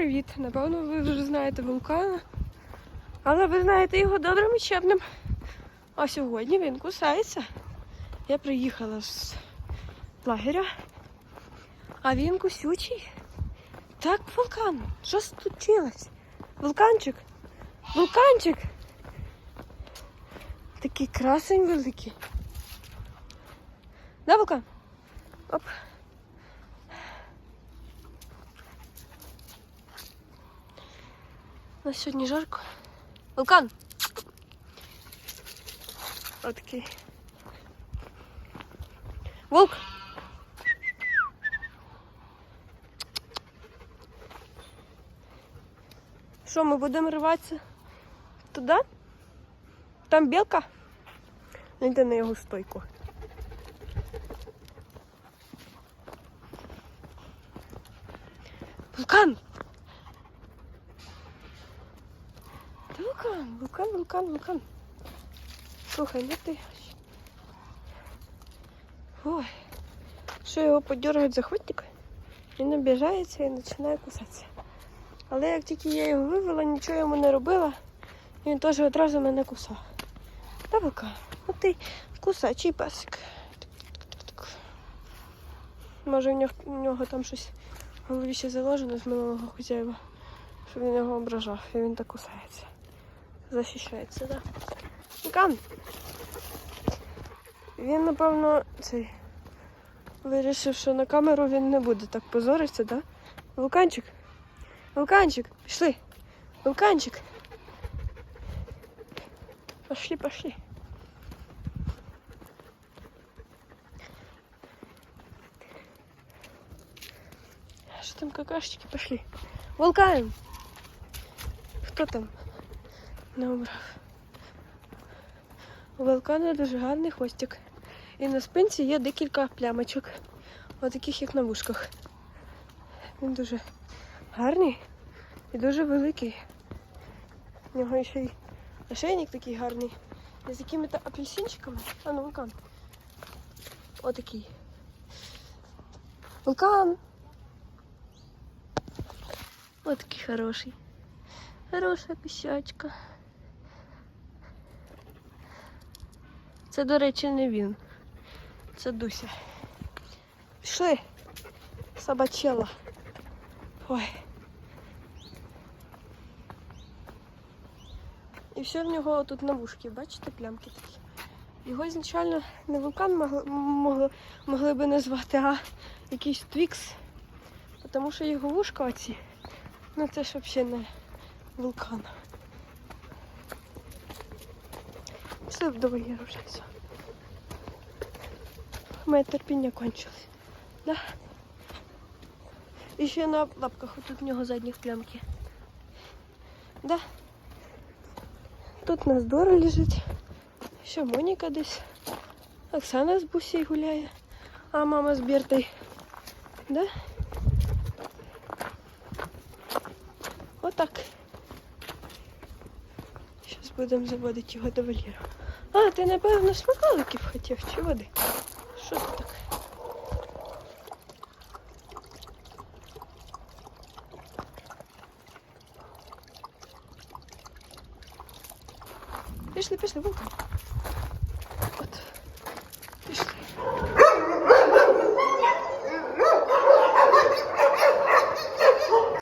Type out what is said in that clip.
привіт! Напевно, ви вже знаєте вулкана, але ви знаєте його добрим і чемним. А сьогодні він кусається. Я приїхала з лагеря, а він кусючий. Так, вулкан. Що случилось? Вулканчик? Вулканчик! Такий красень великий. Да, вулкан? Оп. Нас сьогодні жарко. Вулкан! Отакий. Волк! Що, ми будемо рватися туди? Там білка? Йде на його стойку. Вулкан! Та вулкан, вулкан, вулкан, вулкан. Слухай, ну ти. Ой. Що його подергають за хвостик, він обіжається і починає кусатися. Але як тільки я його вивела, нічого йому не робила, він теж одразу мене кусав. Та вулкан, ну ти кусачий песик. Може в нього, в нього там щось в голові ще заложено з минулого хазяєва, щоб він його ображав, і він так кусається. Захищається, так. Да? Вулкан! Він, напевно, цей вирішив, що на камеру він не буде так позоритися, да? Вулканчик! Вулканчик! Пішли! Вулканчик! Пошли, пошли. Что там какашечки пошли? Вулкан! Хто там? Не. У вулкана дуже гарний хвостик. І на спинці є декілька плямочок. Отаких як на вушках. Він дуже гарний і дуже великий. У нього ще й ошейник такий гарний. І з якими-то апельсинчиками. А ну вулкан. Отакий. Вулкан. Отакий хороший. Хороша пісячка. Це, до речі, не він. Це Дуся. Пішли. Собачела. Ой. І все в нього тут на вушки, бачите, плямки такі. Його ізначально не вулкан могли, могли, могли би назвати, а якийсь твікс. Тому що його вушка оці. Ну це ж взагалі не вулкан. Все вдвоє вже все. Моє терпіння кончилось. Да? І ще на лапках тут в нього задніх плямки. Да? Тут у нас Дора лежить. Ще Моніка десь. Оксана з бусей гуляє. А мама з Бертою. Да? Отак. Зараз будемо заводити його до вольєру. Ти, напевно, смаколиків хотів чи води? Що це таке? Пішли, пішли, вулкан.